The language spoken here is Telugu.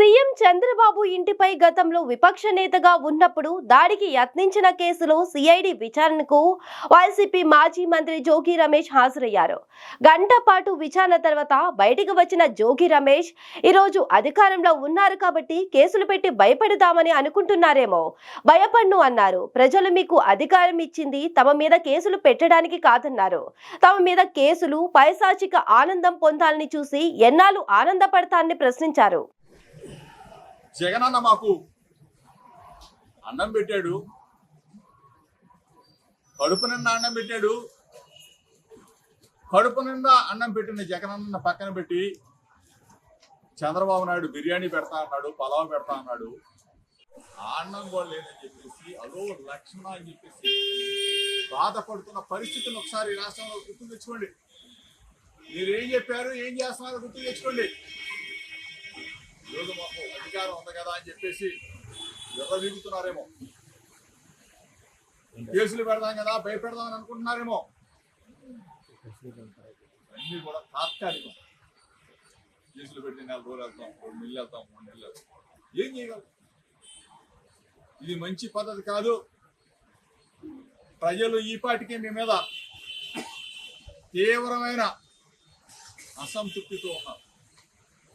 సీఎం చంద్రబాబు ఇంటిపై గతంలో విపక్ష నేతగా ఉన్నప్పుడు దాడికి యత్నించిన కేసులో సిఐడి విచారణకు వైసీపీ మాజీ మంత్రి జోగి రమేష్ హాజరయ్యారు. గంట పాటు విచారణ తర్వాత బయటికి వచ్చిన జోగి రమేష్ ఈరోజు అధికారంలో ఉన్నారు కాబట్టి కేసులు పెట్టి భయపెడదామని అనుకుంటున్నారేమో భయపడ్ను అన్నారు. ప్రజలు మీకు అధికారం ఇచ్చింది తమ మీద కేసులు పెట్టడానికి కాదన్నారు. తమ మీద కేసులు పైశాచిక ఆనందం పొందాలని చూసి ఎన్నాళ్ళు ఆనందపడతారని ప్రశ్నించారు. జగనన్న మాకు అన్నం పెట్టాడు. కడుపు నిండా అన్నం పెట్టాడు. కడుపు నిండా అన్నం పెట్టిన జగనన్న పక్కన పెట్టి చంద్రబాబు నాయుడు బిర్యానీ పెడతా అన్నాడు పలావ్ పెడతా అన్నాడు. ఆ అన్నం కూడా లేదని చెప్పేసి అదో లక్ష్మణ అని చెప్పేసి బాధపడుతున్న పరిస్థితిని ఒకసారి రాష్ట్రంలో గుర్తు తెచ్చుకోండి. మీరు ఏం చెప్పారు ఏం చేస్తున్నారో గుర్తు తెచ్చుకోండి. ఈరోజు అధికారం ఉంది కదా అని చెప్పేసి విర్రవీగుతున్నారేమో కేసులు పెడదాం కదా భయపెడదామని అనుకుంటున్నారేమో? అన్నీ కూడా తాత్కాలికం. కేసులు పెట్టి నెల రోజులు వెళ్తాం రెండు నెలలు వెళ్తాం మూడు నెలలు వెళ్తాం ఏం చేయగలం? ఇది మంచి పద్ధతి కాదు. ప్రజలు ఈపాటికి మీ మీద తీవ్రమైన అసంతృప్తితో ఉన్నారు.